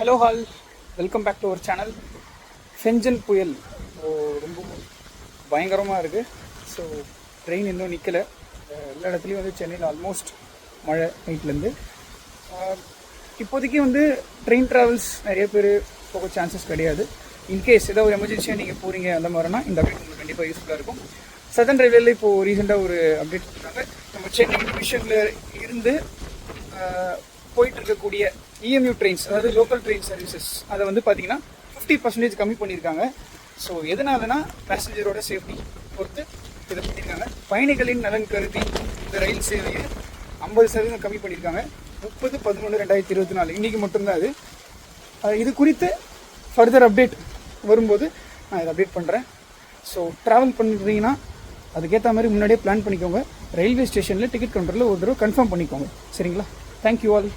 Hello all welcome back to our channel Fengal புயல் ரொம்ப பயங்கரமாக இருக்குது ஸோ ட்ரெயின் இன்னும் நிற்கலை எல்லா இடத்துலையும் வந்து சென்னையில் ஆல்மோஸ்ட் மழை நைட்லேருந்து இப்போதைக்கு வந்து ட்ரெயின் ட்ராவல்ஸ் நிறைய பேர் போக சான்சஸ் கிடையாது. இன்கேஸ் ஏதாவது ஒரு எமர்ஜென்சியாக நீங்கள் போகிறீங்க அந்த மாதிரினா இந்த அப்டேட் உங்களுக்கு கண்டிப்பாக யூஸ்ஃபுல்லாக இருக்கும். சதன் ரயில்வேல இப்போது ரீசெண்டாக ஒரு அப்டேட் கொடுத்தாங்க. நம்ம சென்னை டிவிஷனில் இருந்து போயிட்டு இருக்கக்கூடிய இஎம்யூ ட்ரெயின்ஸ் அதாவது லோக்கல் ட்ரெயின் சர்வீசஸ் அதை வந்து பார்த்தீங்கன்னா ஃபிஃப்டி பர்சன்டேஜ் கம்மி பண்ணியிருக்காங்க. ஸோ எதனாலனா பேசஞ்சரோட சேஃப்டி பொறுத்து இதை பண்ணியிருக்காங்க. பயணிகளின் நலன் கருதி இந்த ரயில் சேவையை ஐம்பது சதவீதம் கம்மி பண்ணியிருக்காங்க. முப்பது பதினொன்று ரெண்டாயிரத்தி இருபத்தி நாலு இன்றைக்கி மட்டும்தான் அது. இது குறித்து ஃபர்தர் அப்டேட் வரும்போது நான் இதை அப்டேட் பண்ணுறேன் ஸோ ட்ராவல் பண்ணுறீங்கன்னா அதுக்கேற்ற மாதிரி முன்னாடியே பிளான் பண்ணிக்கோங்க. ரயில்வே ஸ்டேஷனில் டிக்கெட் கவுண்டரில் ஒரு தடவை கன்ஃபார்ம் பண்ணிக்கோங்க. சரிங்களா? Thank you all